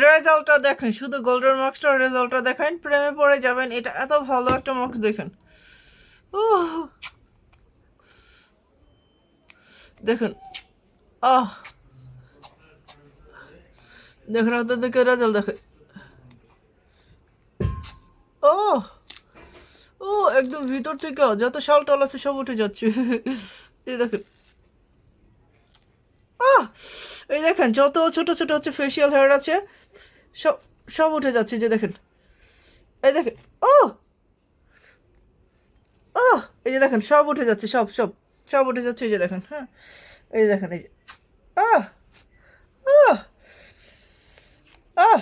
রেজাল্টটা দেখেন, শুধু গোল্ডেন মার্কসটার রেজাল্টটা দেখেন, প্রেমে পড়ে যাবেন, এটা এত ভালো একটা মার্কস দেখেন। উহ। দেখুন, আহ। দেখুন আপনাদেরকে রেজাল্ট দেখেন ও ও একদম ভিতর থেকে, যত শাল টাল আছে সব উঠে যাচ্ছে। এই দেখেন। আহ। এই দেখেন, যত ছোট ছোট হচ্ছে ফেসিয়াল হেয়ার আছে, সব সব উঠে যাচ্ছে যে দেখেন। এই দেখেন, ও! ও! এই যে দেখেন, সব উঠে যাচ্ছে, সব সব সব উঠে যাচ্ছে, এই যে দেখেন হ্যাঁ। এই যে দেখেন, এই যে, আহ! আহ! আহ!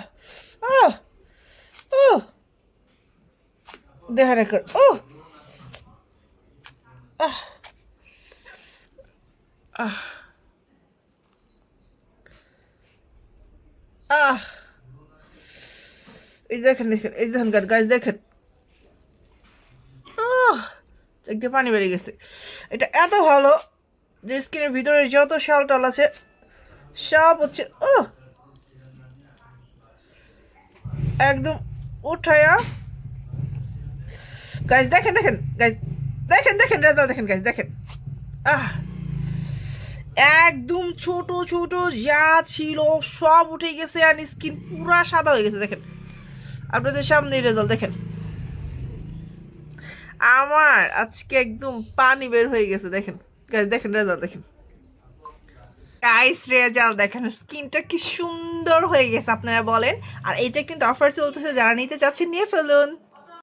এখন ও! আহ! আহ! আহ। এই দেখেন দেখেন, এই দেখেন গাছ দেখেন। আহ চোখ দিয়ে পানি বেরিয়ে গেছে। এটা এত ভালো যে স্কিনের ভিতরে যত শাল টাল আছে, সব হচ্ছে ও একদম উঠায়া। গাছ দেখেন দেখেন গাছ দেখেন দেখেন রেজাল্ট দেখেন গাছ দেখেন। আহ। একদম ছোট ছোট, যা ছিল সব উঠে গেছে আর স্কিন পুরা সাদা হয়ে গেছে, দেখেন। আপনাদের সামনে রেজাল্ট দেখেন। আমার আজকে একদম পানি বের হয়ে গেছে, দেখেন। দেখেন রেজাল্ট দেখেন। গাইস রেজাল্ট দেখেন স্কিনটা কি সুন্দর হয়ে গেছে, আপনারা বলেন। আর এটা কিন্তু অফার চলতেছে, যারা নিতে চাচ্ছেন, নিয়ে ফেলুন।